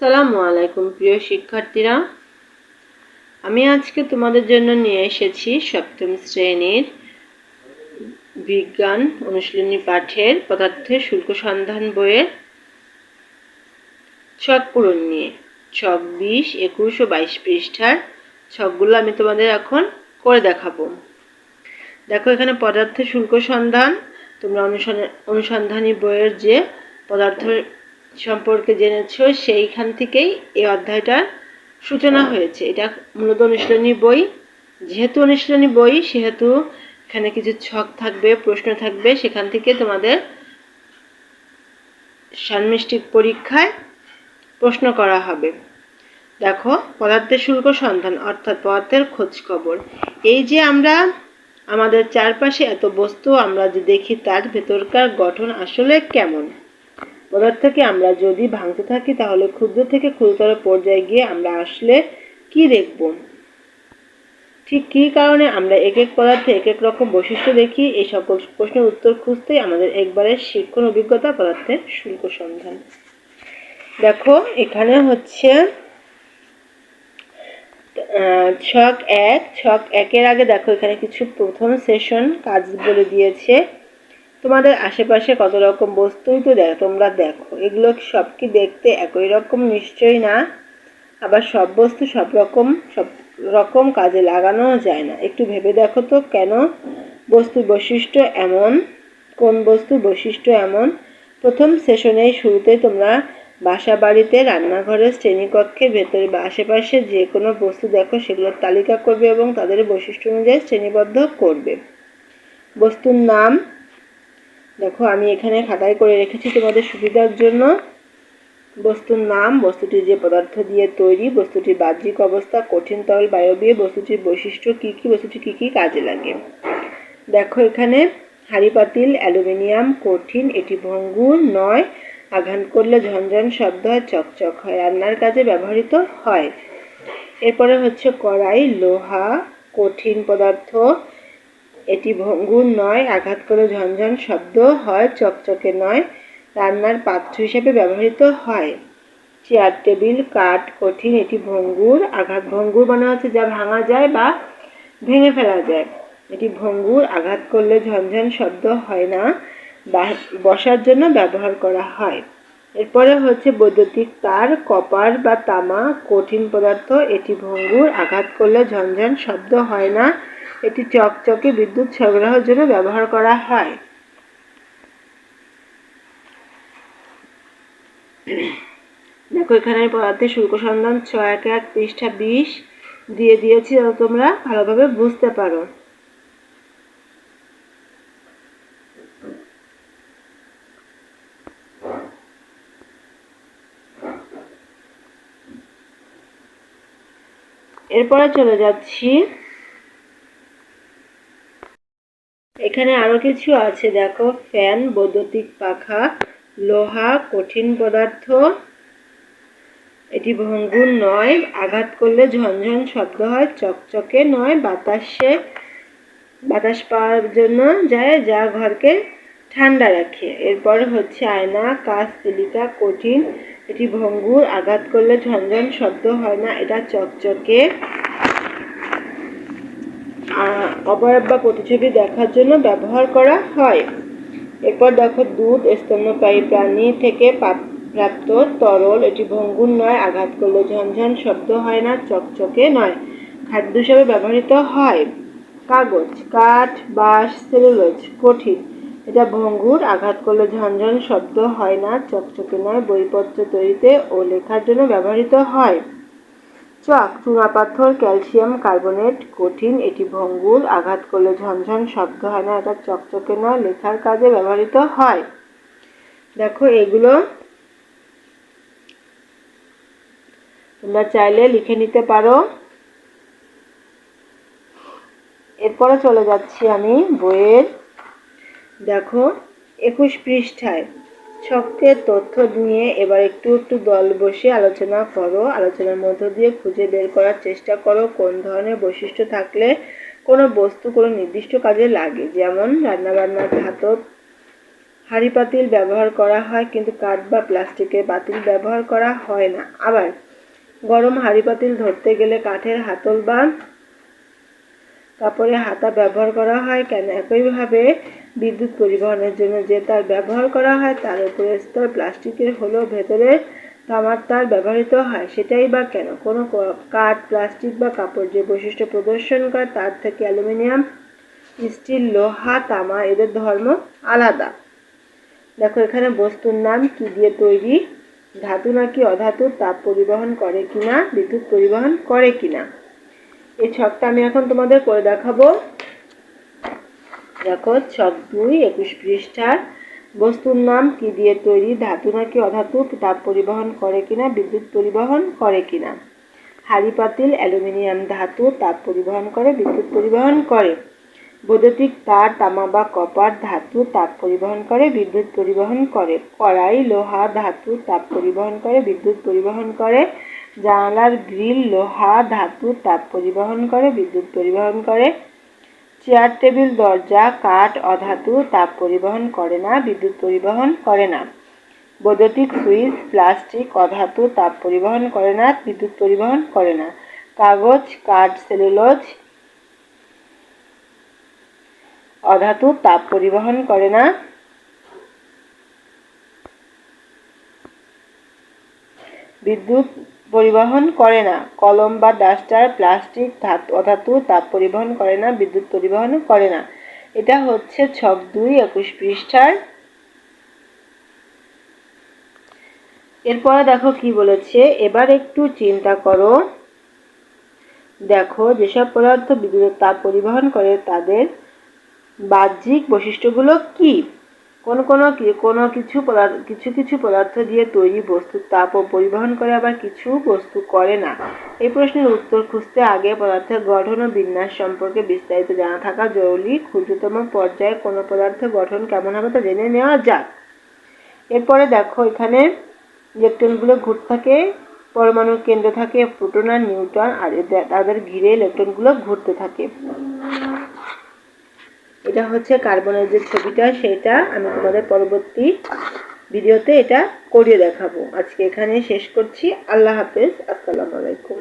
আসসালামু আলাইকুম, প্রিয় শিক্ষার্থীরা। আমি আজকে তোমাদের জন্য নিয়ে এসেছি সপ্তম শ্রেণির বিজ্ঞান অনুশীলনী পাঠের পদার্থের শুল্ক সন্ধান বইয়ের ছক পূরণ নিয়ে। ছক বিশ, একুশ ও বাইশ পৃষ্ঠার ছকগুলো আমি তোমাদের এখন করে দেখাবো। দেখো, এখানে পদার্থের শুল্ক সন্ধান, তোমরা অনুসন্ধানী বইয়ের যে পদার্থ সম্পর্কে জেনেছ, সেইখান থেকেই এই অধ্যায়টার সূচনা হয়েছে। এটা মূলত অনুশীলনী বই। যেহেতু অনুশীলনী বই, সেহেতু এখানে কিছু ছক থাকবে, প্রশ্ন থাকবে। সেখান থেকে তোমাদের সান্মিষ্টিক পরীক্ষায় প্রশ্ন করা হবে। দেখো, পদার্থের শুল্ক সন্ধান, অর্থাৎ পদার্থের খোঁজ খবর। এই যে আমরা আমাদের চারপাশে এত বস্তু, আমরা যে দেখি তার ভেতরকার গঠন আসলে কেমন? পদার্থকে আমরা যদি ভাঙতে থাকি, তাহলে ক্ষুদ্র থেকে ক্ষুদ্রতর পর্যায়ে গিয়ে আমরা আসলে কি দেখব? ঠিক কী কারণে আমরা এক এক পদার্থে এক এক রকম বৈশিষ্ট্য দেখি? এই সকল প্রশ্নের উত্তর খুঁজতেই আমাদের একবারের শিক্ষণ অভিজ্ঞতা পদার্থের শুল্ক সন্ধান। দেখো, এখানে হচ্ছে ছক এক, ছক একের আগে দেখো এখানে কিছু প্রথম সেশন কাজ বলে দিয়েছে। তোমাদের আশেপাশে কত রকম বস্তুই তো দেখো, তোমরা দেখো। এগুলো সব কি দেখতে একই রকম নিশ্চয়ই না? আবার সব বস্তু সব রকম সব রকম কাজে লাগানো যায় না। একটু ভেবে দেখো তো কেন বস্তুর বৈশিষ্ট্য এমন, কোন বস্তুর বৈশিষ্ট্য এমন। প্রথম সেশনের শুরুতে তোমরা বাসা বাড়িতে রান্নাঘরের শ্রেণীকক্ষের ভেতরে বা আশেপাশে যে কোনো বস্তু দেখো, সেগুলোর তালিকা করবে এবং তাদের বৈশিষ্ট্য অনুযায়ী শ্রেণীবদ্ধ করবে। বস্তুর নাম দেখো, আমি এখানে খাতায় করে রেখেছি তোমাদের সুবিধার জন্য। বস্তুর নাম বস্তুটি যে পদার্থ দিয়ে তৈরি, বস্তুটির বাহ্যিক অবস্থা, কঠিন তরল বায়বীয়, বস্তুটির বৈশিষ্ট্য কী কী, বস্তুটি কী কী কাজে লাগে। দেখো এখানে হাড়ি পাতিল অ্যালুমিনিয়াম, কঠিন, এটি ভঙ্গুর, নয়, আঘাত করলে ঝনঝন শব্দ হয় চকচক হয়, রান্নার কাজে ব্যবহৃত হয়। এরপরে হচ্ছে কড়াই, লোহা, কঠিন পদার্থ এটি ভঙ্গুর নয়, আঘাত করে ঝনঝন শব্দ হয়, চকচকে নয়, রান্নার পাত্র হিসেবে ব্যবহৃত হয়। চেয়ার, টেবিল, কাঠ, কঠিন, এটি ভঙ্গুর, আঘাত ভঙ্গুর মানে হচ্ছে যা ভাঙা যায় বা ভেঙে ফেলা যায়। এটি ভঙ্গুর, আঘাত করলে ঝনঝন শব্দ হয় না বসার জন্য ব্যবহার করা হয়। এরপরে হচ্ছে বৈদ্যুতিক তার, কপার বা তামা, কঠিন পদার্থ, এটি ভঙ্গুর, আঘাত করলে ঝনঝন শব্দ হয় না এটি চকচকে বিদ্যুৎ সরবরাহের জন্য ব্যবহার করা হয়। দেখো, এখানে পদার্থের শুল্ক সন্ধান ছয় এক এক পৃষ্ঠা বিশ দিয়ে দিয়েছি যাতে তোমরা ভালোভাবে বুঝতে পারো। এরপরে চলে যাচ্ছি। এখানে আরও কিছু আছে, দেখো, ফ্যান, বৈদ্যুতিক পাখা, লোহা, কঠিন পদার্থ। এটি ভঙ্গুর নয়, আঘাত করলে ঝনঝন শব্দ হয়, চকচকে নয়, বাতাসে, বাতাস পাওয়ার জন্য যায়, যা ঘরকে ঠান্ডা রাখে। এরপর হচ্ছে আয়না, কাঁচ, সিলিকা, কঠিন। এটি ভঙ্গুর, আঘাত করলে ঝনঝন শব্দ হয় না, এটা চকচকে। অবয়ব বা প্রতিছবি দেখার জন্য ব্যবহার করা হয়। এরপর দেখো, দুধ, স্তন্যপায়ী প্রাণী থেকে প্রাপ্ত তরল, এটি ভঙ্গুর নয়, আঘাত করলে ঝনঝন শব্দ হয় না, চকচকে নয়। খাদ্য হিসাবে ব্যবহৃত হয়। কাগজ, কাঠ, বাঁশ, সেলুলোজ, কঠিন। এটা ভঙ্গুর, আঘাত করলে ঝনঝন শব্দ হয় না, চকচকে নয়। বইপত্র তৈরিতে ও লেখার জন্য ব্যবহৃত হয়। চক চুনাপাথর ক্যালসিয়াম কার্বনেট, কঠিন, এটি ভঙ্গুর, আঘাত করলে ঝনঝন শব্দ হয় না, এটা চকচকে নয় লেখার কাজে ব্যবহৃত হয়। দেখো, এগুলো তোমরা চাইলে লিখে নিতে পারো। এরপরে চলে যাচ্ছি আমি বইয়ের। দেখো, একুশ পৃষ্ঠায়। ছকের তথ্য নিয়ে এবার একটু একটু দল বসে আলোচনা করো। আলোচনার মধ্য দিয়ে খুঁজে বের করার চেষ্টা করো কোন ধরনের বৈশিষ্ট্য থাকলে কোনো বস্তু কোনো নির্দিষ্ট কাজে লাগে। যেমন রান্নাবান্নার ধাতব হাঁড়ি পাতিল ব্যবহার করা হয় কিন্তু কাঠ বা প্লাস্টিকের পাতিল ব্যবহার করা হয় না। আবার গরম হাঁড়ি পাতিল ধরতে গেলে কাঠের হাতল বা কাপড়ে হাতা ব্যবহার করা হয় কেন? একইভাবে বিদ্যুৎ পরিবহনের জন্য যে তার ব্যবহার করা হয়, তার উপরে স্তর প্লাস্টিকের হলেও ভেতরে তামার তার ব্যবহৃত হয়। সেটাই বা কেন? কোনো কাঠ, প্লাস্টিক বা কাপড় যে বৈশিষ্ট্য প্রদর্শন করে, তার থেকে অ্যালুমিনিয়াম, স্টিল, লোহা, তামা, এদের ধর্ম আলাদা। দেখো, এখানে বস্তুর নাম কি দিয়ে তৈরি? ধাতু নাকি অধাতু? তাপ পরিবহন করে কিনা? বিদ্যুৎ পরিবহন করে কিনা? এই ছকটা আমি এখন তোমাদের করে দেখাবো। দেখো, ছক দুই, একুশ পৃষ্ঠার। বস্তুর নাম কি দিয়ে তৈরি? ধাতু নাকি অধাতু? তাপ পরিবহন করে কিনা? বিদ্যুৎ পরিবহন করে কিনা? হাড়ি পাতিল, অ্যালুমিনিয়াম ধাতু, তাপ পরিবহন করে, বিদ্যুৎ পরিবহন করে। বৈদ্যুতিক তার, তামা বা কপার ধাতু, তাপ পরিবহন করে, বিদ্যুৎ পরিবহন করে। কড়াই, লোহা ধাতু, তাপ পরিবহন করে, বিদ্যুৎ পরিবহন করে। জানালার গ্রিল, লোহা, ধাতু, তাপ পরিবহন করে, বিদ্যুৎ পরিবহন করে। চেয়ার, টেবিল, দরজা, কাঠ, অধাতু, তাপ পরিবহন করে না, বিদ্যুৎ পরিবহন করে না। বৈদ্যুতিক সুইচ, প্লাস্টিক, অধাতু, তাপ পরিবহন করে না, বিদ্যুৎ পরিবহন করে না। কাগজ, কাঠ, সেলুলোজ, অধাতু, তাপ পরিবহন করে না। বিদ্যুৎ পরিবহন করে না। কলম বা ডাস্টার, প্লাস্টিক, ধাতু, অধাতু, তাপ পরিবহন করে না, বিদ্যুৎ পরিবহন করে না। এটা হচ্ছে ছক দুই, একুশ পৃষ্ঠার। এরপরে দেখো কি বলেছে, এবার একটু চিন্তা করো। দেখো, যেসব পদার্থ বিদ্যুতের তাপ পরিবহন করে, তাদের বাহ্যিক বৈশিষ্ট্যগুলো কি? কোন কোন কোনো কিছু পদার্থ, কিছু কিছু পদার্থ দিয়ে তৈরি বস্তুর তাপ পরিবহন করে আবার কিছু বস্তু করে না। এই প্রশ্নের উত্তর খুঁজতে আগে পদার্থের গঠন ও বিন্যাস সম্পর্কে বিস্তারিত জানা থাকা জরুরি। ক্ষুদ্রতম পর্যায়ে কোনো পদার্থের গঠন কেমন হবে তা জেনে নেওয়া যাক। এরপরে দেখো, এখানে ইলেকট্রনগুলো ঘুরতে থাকে, পরমাণুর কেন্দ্র থাকে, প্রোটন আর নিউট্রন, আর তাদের ঘিরে ইলেকট্রনগুলো ঘুরতে থাকে। এটা হচ্ছে কার্বনের যে ছবিটা, সেটা আমি তোমাদের পরবর্তী ভিডিওতে এটা করিয়ে দেখাবো। আজকে এখানে শেষ করছি। আল্লাহ হাফেজ। আসসালামু আলাইকুম।